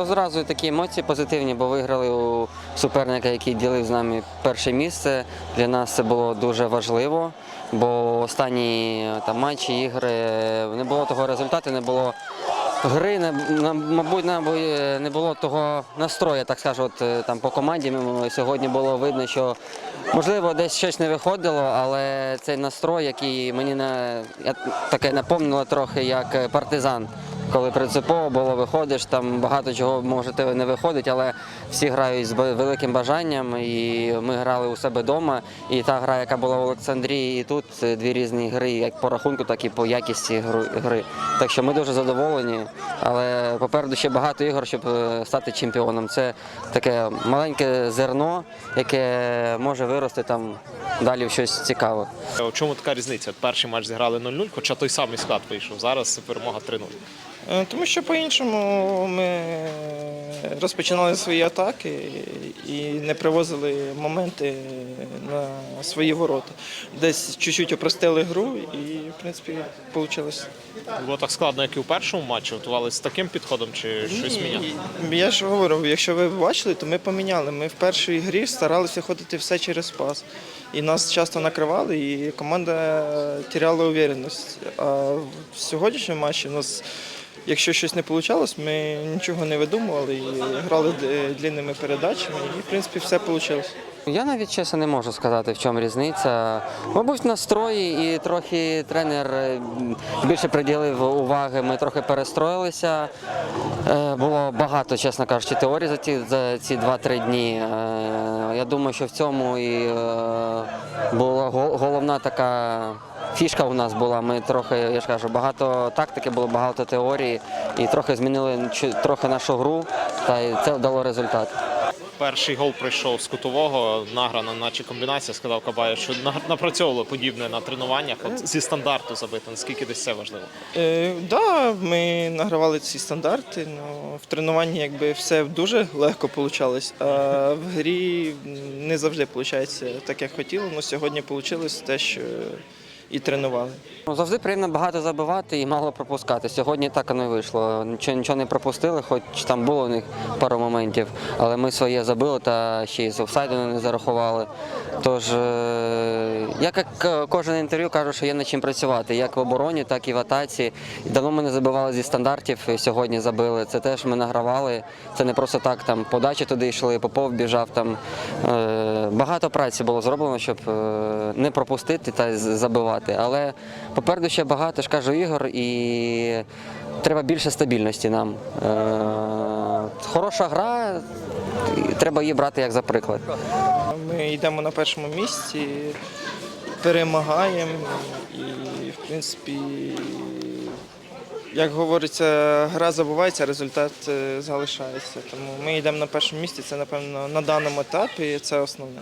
одразу такі емоції позитивні, бо виграли у суперника, який ділив з нами перше місце. Для нас це було дуже важливо, бо останні там матчі, ігри не було того результату, не було гри, мабуть, на- не було того настрою, так скажу, от, е, там по команді. Сьогодні було видно, що можливо десь щось не виходило, але цей настрой, який мені на я таке напомнило трохи як е, партизан. Коли принципово було виходиш, там багато чого може тебе не виходить, але всі грають з великим бажанням. І ми грали у себе вдома. І та гра, яка була в Олександрії, і тут дві різні гри, як по рахунку, так і по якісті гри. Так що ми дуже задоволені. Але попереду ще багато ігор, щоб е, стати чемпіоном. Це таке маленьке зерно, яке може вирости там далі в щось цікаве. У чому така різниця? Перший матч зіграли 0-0, хоча той самий склад вийшов. Зараз перемога 3-0. Е, Тому що по-іншому ми розпочинали свої атаки і не привозили моменти на свої ворота. Десь чуть-чуть опростили гру і, в принципі, вийшло. Було так складно, як і у першому матчі. Готувалися з таким підходом чи щось міняли? Я ж говорю, якщо ви бачили, то ми поміняли. Ми в першій грі старалися ходити все через пас. І нас часто накривали, і команда теряла уверенність. А в сьогоднішньому матчі у нас, якщо щось не вийшло, ми нічого не видумували і грали длинними передачами, і в принципі все вийшло. Я навіть чесно не можу сказати, в чому різниця. Мабуть, настрої і трохи тренер е, більше приділив уваги. Ми трохи перестроїлися. Е, Було багато, чесно кажучи, теорій за ці, за ці 2-3 дні. Е, Я думаю, що в цьому і була гол- головна така. Фішка у нас була, ми трохи, я ж кажу, багато тактики було, багато теорії і трохи змінили трохи нашу гру, та й це дало результат. Перший гол прийшов з кутового, награна, наче комбінація, сказав Кабаєв, що напрацьовували подібне на тренуваннях. От зі стандарту забити, наскільки десь це важливо. Е, да, ми награвали ці стандарти. Ну, в тренуванні якби все дуже легко вийшло, а в грі не завжди виходить так, як хотіли. Ну, сьогодні вийшло те, що і тренували. Ну, Завжди приємно багато забивати і мало пропускати. Сьогодні так і вийшло. Нічого, нічого не пропустили, хоч там було у них пару моментів, але ми своє забили та ще й з офсайду не зарахували. Тож, е, я як е, кожен інтерв'ю кажу, що є над чим працювати, як в обороні, так і в атаці. Давно ми не забивали зі стандартів, і сьогодні забили. Це теж ми награвали. Це не просто так, там подачі туди йшли, Попов біжав. Там е, багато праці було зроблено, щоб не пропустити та з- забивати. Але попереду ще багато ж кажу ігор, і треба більше стабільності нам. Е, хороша гра, треба її брати як за приклад. Ми йдемо на першому місці, перемагаємо і, в принципі, як говориться, гра забувається, результат е, залишається. Тому ми йдемо на першому місці. Це, напевно, на даному етапі це основне.